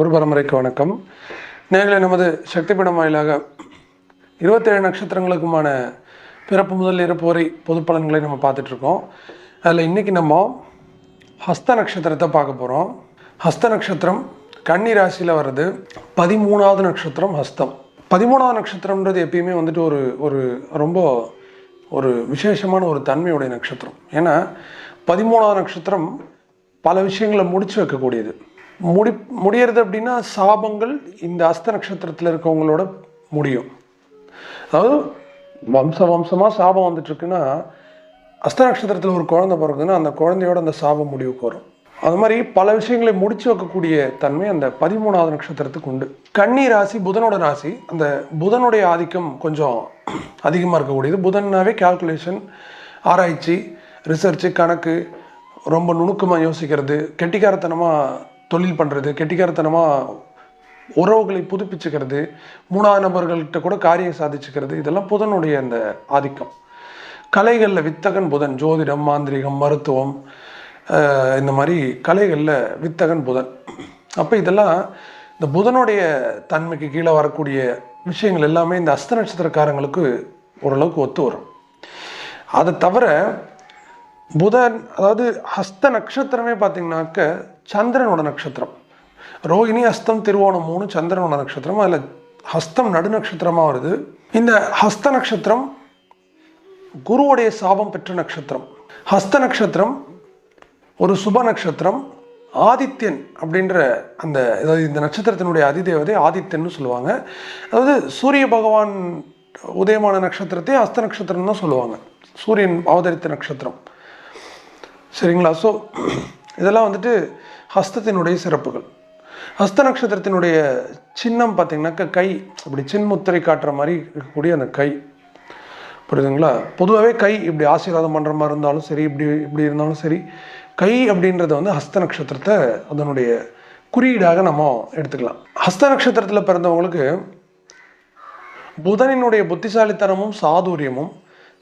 ஒரு பரம்பரைக்கு வணக்கம். நேர்களை நமது சக்தி படம் வாயிலாக இருபத்தேழு நட்சத்திரங்களுக்குமான பிறப்பு முதல் இறப்பு வரை பொது பலன்களை நம்ம பார்த்துட்ருக்கோம். அதில் இன்றைக்கி நம்ம ஹஸ்த நட்சத்திரத்தை பார்க்க போகிறோம் ஹஸ்த நட்சத்திரம் கன்னி ராசியில் வர்றது பதிமூணாவது நட்சத்திரம் ஹஸ்தம். பதிமூணாவது நட்சத்திரம்ன்றது எப்பயுமே வந்துட்டு ஒரு ஒரு ரொம்ப ஒரு விசேஷமான ஒரு தன்மையுடைய நட்சத்திரம். ஏன்னா பதிமூணாவது நட்சத்திரம் பல விஷயங்களை முடிச்சு வைக்கக்கூடியது. முடி முடியறது அப்படின்னா சாபங்கள் இந்த அஸ்த நட்சத்திரத்தில் இருக்கவங்களோட முடியும். அதாவது வம்ச வம்சமாக சாபம் வந்துட்டுருக்குன்னா அஸ்த நட்சத்திரத்தில் ஒரு குழந்தை பிறகுதுன்னா அந்த குழந்தையோட அந்த சாபம் முடிவுக்கு வரும். அது மாதிரி பல விஷயங்களை முடிச்சு வைக்கக்கூடிய தன்மை அந்த பதிமூணாவது நட்சத்திரத்துக்கு உண்டு. கன்னி ராசி புதனோட ராசி அந்த புதனுடைய ஆதிக்கம் கொஞ்சம் அதிகமாக இருக்கக்கூடியது. புதன்னாவே கால்குலேஷன் ஆராய்ச்சி ரிசர்ச்சு கணக்கு ரொம்ப நுணுக்கமாக யோசிக்கிறது கெட்டிக்காரத்தனமாக தொழில் பண்ணுறது கெட்டிக்காரத்தனமாக உறவுகளை புதுப்பிச்சுக்கிறது மூணாவது நபர்கள்ட்ட கூட காரியம் சாதிச்சுக்கிறது இதெல்லாம் புதனுடைய அந்த ஆதிக்கம். கலைகளில் வித்தகன் புதன் ஜோதிடம் மாந்திரிகம் மருத்துவம் இந்த மாதிரி கலைகளில் வித்தகன் புதன். அப்போ இதெல்லாம் இந்த புதனுடைய தன்மைக்கு கீழே வரக்கூடிய விஷயங்கள் எல்லாமே இந்த அஸ்த நட்சத்திரக்காரங்களுக்கு ஓரளவுக்கு ஒத்து வரும். அதை தவிர புதன் அதாவது ஹஸ்த நட்சத்திரமே பார்த்தீங்கன்னாக்க சந்திரனோட நட்சத்திரம். ரோகிணி ஹஸ்தம் திருவோணம் மூணு சந்திரனோட நட்சத்திரம். அதில் ஹஸ்தம் நடு நட்சத்திரமாக வருது. இந்த ஹஸ்த நட்சத்திரம் குருவுடைய சாபம் பெற்ற நட்சத்திரம். ஹஸ்த நட்சத்திரம் ஒரு சுப நட்சத்திரம். ஆதித்யன் அப்படின்ற அந்த அதாவது இந்த நட்சத்திரத்தினுடைய அதிதேவதை ஆதித்யன்னு சொல்லுவாங்க. அதாவது சூரிய பகவான் உதயமான நட்சத்திரத்தை ஹஸ்த நட்சத்திரம் தான் சொல்லுவாங்க. சூரியன் அவதரித்த நட்சத்திரம். சரிங்களா? ஸோ இதெல்லாம் வந்துட்டு ஹஸ்தத்தினுடைய சிறப்புகள். ஹஸ்த நட்சத்திரத்தினுடைய சின்னம் பார்த்தீங்கன்னாக்கா கை இப்படி சின்முத்திரை காட்டுற மாதிரி இருக்கக்கூடிய அந்த கை. புரியுதுங்களா? பொதுவாகவே கை இப்படி ஆசீர்வாதம் பண்ணுற மாதிரி இருந்தாலும் சரி இப்படி இப்படி இருந்தாலும் சரி கை அப்படின்றத வந்து ஹஸ்த நட்சத்திரத்தை அதனுடைய குறியீடாக நம்ம எடுத்துக்கலாம். ஹஸ்த நட்சத்திரத்தில் பிறந்தவங்களுக்கு புதனினுடைய புத்திசாலித்தனமும் சாதுரியமும்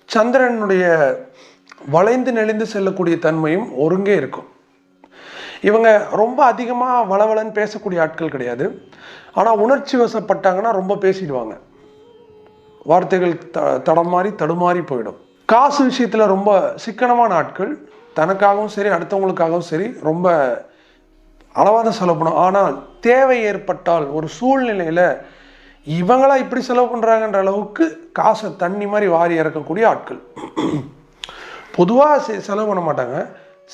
சந்திரனுடைய வளைந்து நெளிந்து செல்லக்கூடிய தன்மையும் ஒருங்கே இருக்கும். இவங்க ரொம்ப அதிகமாக வளவலன்னு பேசக்கூடிய ஆட்கள் கிடையாது. ஆனால் உணர்ச்சி வசப்பட்டாங்கன்னா ரொம்ப பேசிடுவாங்க. வார்த்தைகள் த தடமாறி தடுமாறி போயிடும். காசு விஷயத்தில் ரொம்ப சிக்கனமான ஆட்கள். தனக்காகவும் சரி அடுத்தவங்களுக்காகவும் சரி ரொம்ப அளவாக தான் செலவு பண்ணும் ஆனால் தேவை ஏற்பட்டால் ஒரு சூழ்நிலையில் இவங்களா இப்படி செலவு பண்ணுறாங்கன்ற அளவுக்கு காசை தண்ணி மாதிரி வாரி இறக்கக்கூடிய ஆட்கள். பொதுவாக செலவு பண்ண மாட்டாங்க.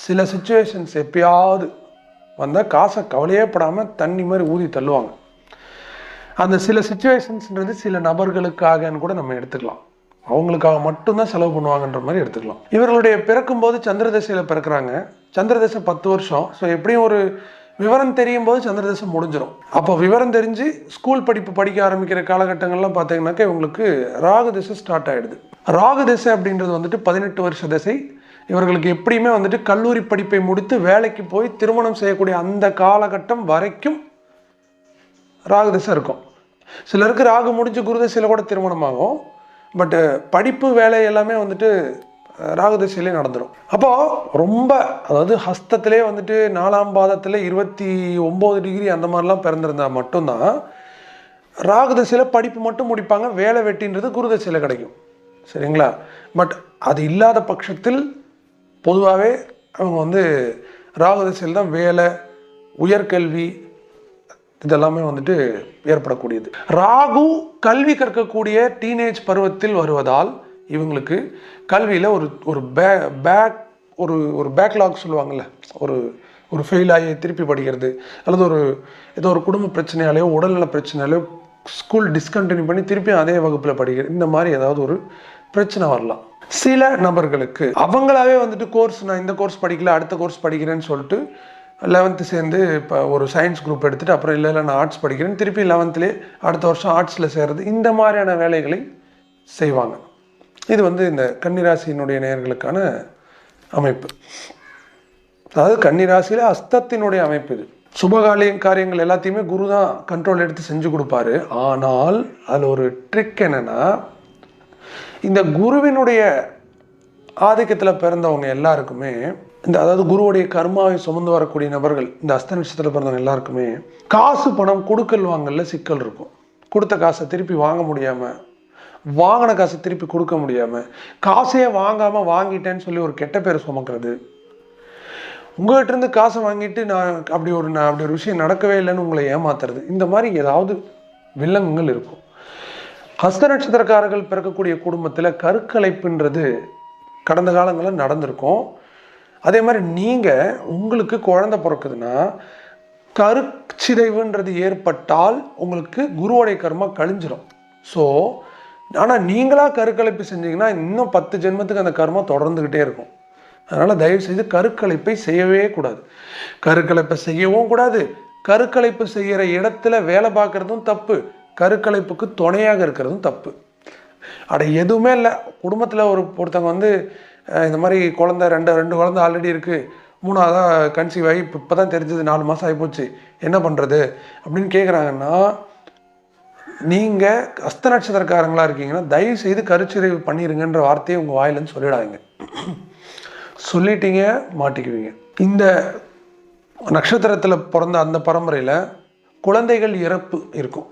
சில சுச்சுவேஷன்ஸ் எப்பயாவது வந்தால் காசை கவலையே படாமல் தண்ணி மாதிரி ஊதி தள்ளுவாங்க. அந்த சில சுச்சுவேஷன்ஸ்ன்றது சில நபர்களுக்காகன்னு கூட நம்ம எடுத்துக்கலாம். அவங்களுக்காக மட்டும்தான் செலவு பண்ணுவாங்கன்ற மாதிரி எடுத்துக்கலாம். இவர்களுடைய பிறக்கும்போது சந்திர திசையில் பிறக்கிறாங்க. சந்திர திசை பத்து வருஷம். ஸோ எப்படியும் ஒரு விவரம் தெரியும் போது சந்திர திசை முடிஞ்சிடும் அப்போ விவரம் தெரிஞ்சு ஸ்கூல் படிப்பு படிக்க ஆரம்பிக்கிற காலகட்டங்கள்லாம் பார்த்தீங்கன்னாக்கா இவங்களுக்கு ராகு திசை ஸ்டார்ட் ஆகிடுது ராகு திசை அப்படின்றது வந்துட்டு பதினெட்டு வருஷ திசை. இவர்களுக்கு எப்படியுமே வந்துட்டு கல்லூரி படிப்பை முடித்து வேலைக்கு போய் திருமணம் செய்யக்கூடிய அந்த காலகட்டம் வரைக்கும் ராகுதசை இருக்கும். சிலருக்கு ராகு முடிஞ்சு குருதசையில் கூட திருமணம் ஆகும் பட்டு படிப்பு வேலை எல்லாமே வந்துட்டு ராகுதசையிலே நடந்துடும் அப்போது ரொம்ப அதாவது ஹஸ்தத்திலே வந்துட்டு நாலாம் பாதத்தில் இருபத்தி ஒம்பது டிகிரி அந்த மாதிரிலாம் பிறந்திருந்தா மட்டும்தான் ராகுதசையில் படிப்பு மட்டும் முடிப்பாங்க. வேலை வெட்டின்றது குருதசையில் கிடைக்கும். சரிங்களா? பட் அது இல்லாத பட்சத்தில் பொதுவாகவே அவங்க வந்து ராகு திசையில் தான் வேலை உயர்கல்வி இதெல்லாமே வந்துட்டு ஏற்படக்கூடியது. ராகு கல்வி கற்கக்கூடிய டீனேஜ் பருவத்தில் வருவதால் இவங்களுக்கு கல்வியில் ஒரு ஒரு பே பேக் ஒரு ஒரு பேக்லாக் சொல்லுவாங்கள்ல ஒரு ஒரு ஃபெயில் ஆகி திருப்பி படிக்கிறது அல்லது ஒரு ஏதோ ஒரு குடும்ப பிரச்சனையாலேயோ உடல்நல பிரச்சனையாலேயோ ஸ்கூல் டிஸ்கண்டினியூ பண்ணி திருப்பியும் அதே வகுப்பில் படிக்கிறது இந்த மாதிரி ஏதாவது ஒரு பிரச்சனை வரலாம். சில நபர்களுக்கு அவங்களாவே வந்துட்டு கோர்ஸ் நான் இந்த கோர்ஸ் படிக்கல அடுத்த கோர்ஸ் படிக்கிறேன்னு சொல்லிட்டு லெவன்த்து சேர்ந்து இப்போ ஒரு சயின்ஸ் குரூப் எடுத்துகிட்டு அப்புறம் இல்லை இல்லை நான் ஆர்ட்ஸ் படிக்கிறேன் திருப்பி லெவன்த்துலேயே அடுத்த வருஷம் ஆர்ட்ஸில் சேர்றது இந்த மாதிரியான வேலைகளை செய்வாங்க. இது வந்து இந்த கன்னிராசியினுடைய நேயர்களுக்கான அமைப்பு. அதாவது கன்னிராசியில் அஸ்தத்தினுடைய அமைப்பு இது. சுபகாலிய காரியங்கள் எல்லாத்தையுமே குரு தான் கண்ட்ரோல் எடுத்து செஞ்சு கொடுப்பாரு. ஆனால் அதில் ஒரு ட்ரிக் என்னென்னா இந்த குருவினுடைய ஆதிக்கத்தில் பிறந்தவங்க எல்லாருக்குமே இந்த அதாவது குருவுடைய கர்மாவை சுமந்து வரக்கூடிய நபர்கள் இந்த அஸ்த நட்சத்திரத்தில் பிறந்தவங்க எல்லாருக்குமே காசு பணம் கொடுக்கல் வாங்கல சிக்கல் இருக்கும். கொடுத்த காசை திருப்பி வாங்க முடியாமல் வாங்கின காசை திருப்பி கொடுக்க முடியாமல் காசையே வாங்காமல் வாங்கிட்டேன்னு சொல்லி ஒரு கெட்ட பேர் சுமக்கிறது. உங்கள்கிட்ட இருந்து காசை வாங்கிட்டு நான் அப்படி ஒரு நான் அப்படி ஒரு விஷயம் நடக்கவே இல்லைன்னு உங்களை ஏமாத்துறது. இந்த மாதிரி ஏதாவது வில்லங்கங்கள் இருக்கும். ஹஸ்த நட்சத்திரக்காரர்கள் பிறக்கக்கூடிய குடும்பத்தில் கருக்கலைப்புன்றது கடந்த காலங்களில் நடந்திருக்கும். அதே மாதிரி நீங்கள் உங்களுக்கு குழந்த பிறக்குதுன்னா கருச்சிதைவுன்றது ஏற்பட்டால் உங்களுக்கு குருவோடைய கர்மா கழிஞ்சிரும். ஸோ ஆனால் நீங்களாக கருக்கலைப்பு செஞ்சீங்கன்னா இன்னும் பத்து ஜென்மத்துக்கு அந்த கர்மா தொடர்ந்துக்கிட்டே இருக்கும். அதனால் தயவு செய்து கருக்கலைப்பை செய்யவே கூடாது. கருக்கலைப்பை செய்யவும் கூடாது. கருக்கலைப்பு செய்கிற இடத்துல வேலை பார்க்குறதும் தப்பு. கருக்கலைப்புக்கு துணையாக இருக்கிறதும் தப்பு. அட எதுவுமே இல்லை. குடும்பத்தில் ஒரு ஒருத்தவங்க வந்து இந்த மாதிரி குழந்த ரெண்டு ரெண்டு குழந்த ஆல்ரெடி இருக்குது மூணாவதாக கன்சீவ் ஆகி இப்போ இப்போ தான் தெரிஞ்சது நாலு மாதம் ஆகிப்போச்சு என்ன பண்ணுறது அப்படின்னு கேட்குறாங்கன்னா நீங்கள் அஸ்த நட்சத்திரக்காரங்களாக இருக்கீங்கன்னா தயவு செய்து கருச்சிதைவு பண்ணிடுங்கன்ற வார்த்தையை உங்கள் வாயிலன்னு சொல்லிடாதீங்க. சொல்லிட்டீங்க மாட்டிக்குவீங்க. இந்த நட்சத்திரத்தில் பிறந்த அந்த பரம்பரையில் குழந்தைகள் இறப்பு இருக்கும்.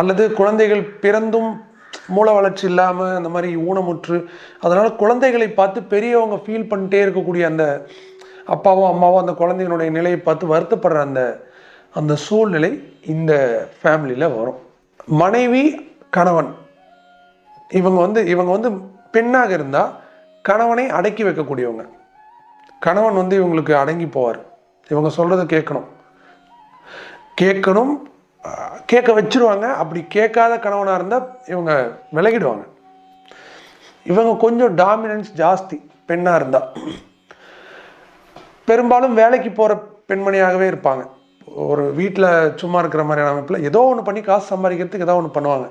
அல்லது குழந்தைகள் பிறந்தும் மூல வளர்ச்சி இல்லாமல் அந்த மாதிரி ஊனமுற்று அதனால் குழந்தைகளை பார்த்து பெரியவங்க ஃபீல் பண்ணிட்டே இருக்கக்கூடிய அந்த அப்பாவோ அம்மாவோ அந்த குழந்தைகளுடைய நிலையை பார்த்து வருத்தப்படுற அந்த அந்த சூழ்நிலை இந்த ஃபேமிலியில் வரும். மனைவி கணவன். இவங்க வந்து இவங்க வந்து பெண்ணாக இருந்தால் கணவனை அடக்கி வைக்கக்கூடியவங்க. கணவன் வந்து இவங்களுக்கு அடங்கி போவார். இவங்க சொல்கிறத கேட்கணும். கேட்கணும் கேட்க வச்சுருவாங்க. அப்படி கேட்காத கணவனாக இருந்தால் இவங்க விலகிடுவாங்க. இவங்க கொஞ்சம் டாமினன்ஸ் ஜாஸ்தி பெண்ணாக இருந்தால் பெரும்பாலும் வேலைக்கு போகிற பெண்மணியாகவே இருப்பாங்க. ஒரு வீட்டில் சும்மா இருக்கிற மாதிரியான அமைப்பில் ஏதோ ஒன்று பண்ணி காசு சம்பாதிக்கிறதுக்கு ஏதோ ஒன்று பண்ணுவாங்க.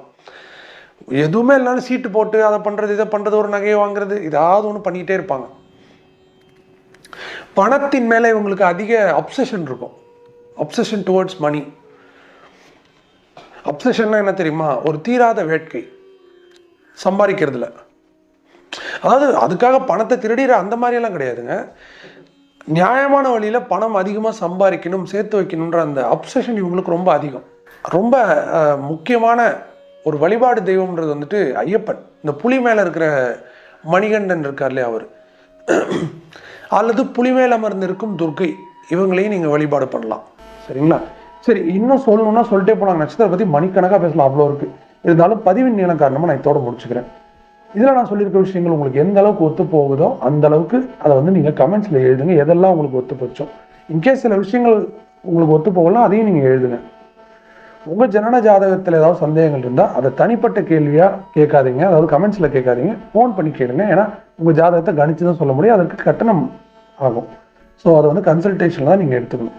எதுவுமே இல்லைனாலும் சீட்டு போட்டு அதை பண்ணுறது இதை பண்ணுறது ஒரு நகையை வாங்குறது ஏதாவது ஒன்று பண்ணிக்கிட்டே இருப்பாங்க. பணத்தின் மேலே இவங்களுக்கு அதிக அப்சஷன் இருக்கும். அப்சஷன் டுவர்ட்ஸ் மணி அப்சஷன்னா என்ன தெரியுமா? ஒரு தீராத வேட்கை. சம்பாதிக்கிறதுல. அதாவது அதுக்காக பணத்தை திருடிற அந்த மாதிரியெல்லாம் கிடையாதுங்க. நியாயமான வழியில் பணம் அதிகமாக சம்பாதிக்கணும் சேர்த்து வைக்கணுன்ற அந்த அப்சஷன் இவங்களுக்கு ரொம்ப அதிகம். ரொம்ப முக்கியமான ஒரு வழிபாடு தெய்வம்ன்றது வந்துட்டு ஐயப்பன். இந்த புலி மேலே இருக்கிற மணிகண்டன் இருக்கார் இல்லையா அவர்? அல்லது புலி மேல் அமர்ந்திருக்கும் துர்க்கை. இவங்களையும் நீங்கள் வழிபாடு பண்ணலாம். சரிங்களா? சரி இன்னும் சொல்லணும்னா சொல்லிட்டே போனாங்க நட்சத்திரம் பற்றி மணிக்கணக்காக பேசலாம். அவ்வளோ இருக்குது இருந்தாலும் பதிவின் நீளம் காரணமாக நான் இதோட முடிச்சுக்கிறேன். இதில் நான் சொல்லியிருக்க விஷயங்கள் உங்களுக்கு எந்த அளவுக்கு ஒத்து போகுதோ அந்த அளவுக்கு அதை வந்து நீங்கள் கமெண்ட்ஸில் எழுதுங்க. எதெல்லாம் உங்களுக்கு ஒத்து போச்சோ. இன்கேஸ் சில விஷயங்கள் உங்களுக்கு ஒத்து போகலாம் அதையும் நீங்கள் எழுதுங்க. உங்கள் ஜனன ஜாதகத்தில் ஏதாவது சந்தேகங்கள் இருந்தால் அதை தனிப்பட்ட கேள்வியாக கேட்காதீங்க. அதாவது கமெண்ட்ஸில் கேட்காதீங்க. ஃபோன் பண்ணி கேளுங்க. ஏன்னா உங்கள் ஜாதகத்தை கணிச்சு தான் சொல்ல முடியும். அதற்கு கட்டணம் ஆகும். ஸோ அதை வந்து கன்சல்டேஷன் தான் நீங்கள் எடுத்துக்கணும்.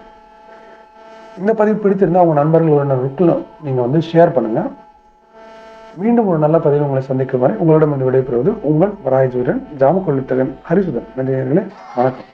இந்த பதிவு பிடித்திருந்தால் உங்கள் நண்பர்கள் உறவினர்களுக்கு நீங்கள் வந்து ஷேர் பண்ணுங்கள் மீண்டும் ஒரு நல்ல பதிவு உங்களை சந்திக்கும் வரை உங்களிடம் வந்து விடைபெறுவது உங்கள் வராய் ஜூரன் ஜாம ஹரிசுதன். நன்றியர்களே. வணக்கம்.